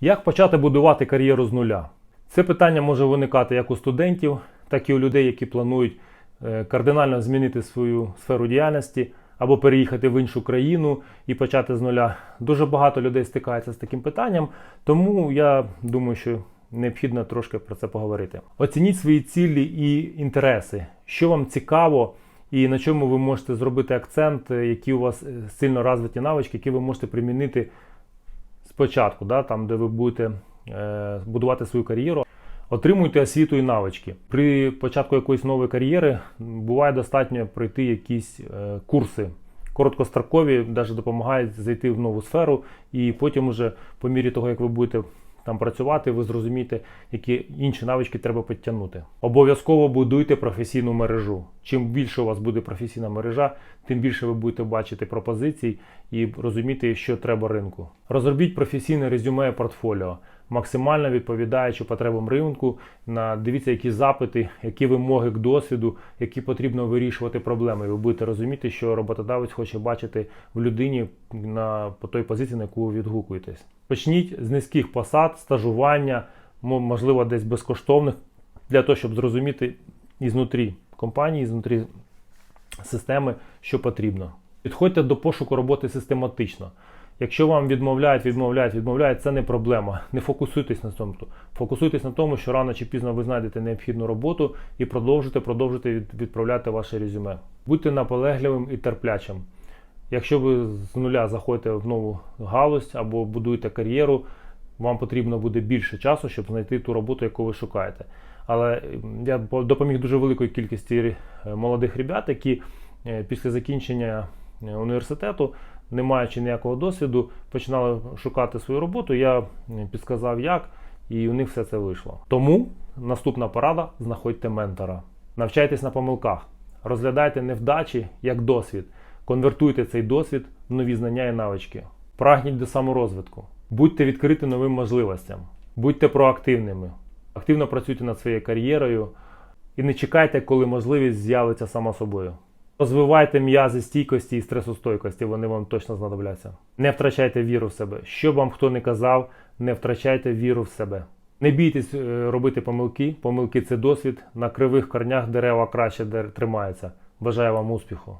Як почати будувати кар'єру з нуля? Це питання може виникати як у студентів, так і у людей, які планують е, кардинально змінити свою сферу діяльності або переїхати в іншу країну і почати з нуля. Дуже багато людей стикається з таким питанням, тому я думаю, що необхідно трошки про це поговорити. Оцініть свої цілі і інтереси, що вам цікаво. І на чому ви можете зробити акцент, е, які у вас е, сильно розвиті навички, які ви можете примінити спочатку, да, там, де ви будете е, будувати свою кар'єру. Отримуйте освіту і навички. При початку якоїсь нової кар'єри буває достатньо пройти якісь е, курси. Короткострокові навіть допомагають зайти в нову сферу, і потім, уже по мірі того, як ви будете там працювати, ви зрозумієте, які інші навички треба підтягнути. Обов'язково будуйте професійну мережу. Чим більше у вас буде професійна мережа, тим більше ви будете бачити пропозицій і розуміти, що треба ринку. Розробіть професійне резюме портфоліо, максимально відповідаючи потребам ринку. На дивіться, які запити, які вимоги к досвіду, які потрібно вирішувати проблеми. Ви будете розуміти, що роботодавець хоче бачити в людині на по той позиції, на яку ви відгукуєтесь. Почніть з низьких посад, стажування, можливо, десь безкоштовних, для того, щоб зрозуміти ізнутрі компанії, ізнутрі системи, що потрібно. Підходьте до пошуку роботи систематично. Якщо вам відмовляють, відмовляють, відмовляють, це не проблема. Не фокусуйтесь на цьому. Фокусуйтесь на тому, що рано чи пізно ви знайдете необхідну роботу і продовжуйте від- відправляти ваше резюме. Будьте наполегливим і терплячим. Якщо ви з нуля заходите в нову галузь або будуєте кар'єру, вам потрібно буде більше часу, щоб знайти ту роботу, яку ви шукаєте. Але я допоміг дуже великої кількості е, молодих ребят, які е, після закінчення е, університету, не маючи ніякого досвіду, починали шукати свою роботу. Я м, підсказав як, і у них все це вийшло. Тому наступна порада: знаходьте ментора. Навчайтесь на помилках, розглядайте невдачі як досвід. Конвертуйте цей досвід в нові знання і навички. Прагніть до саморозвитку. Будьте відкриті новим можливостям. Будьте проактивними. Активно працюйте над своєю кар'єрою і не чекайте, коли можливість з'явиться сама собою. Розвивайте м'язи стійкості і стресостойкості, вони вам точно знадобляться. Не втрачайте віру в себе. Що вам хто не казав, не втрачайте віру в себе. Не бійтесь е, робити помилки. Помилки це досвід. На кривих корнях дерева краще тримаються. Бажаю вам успіху!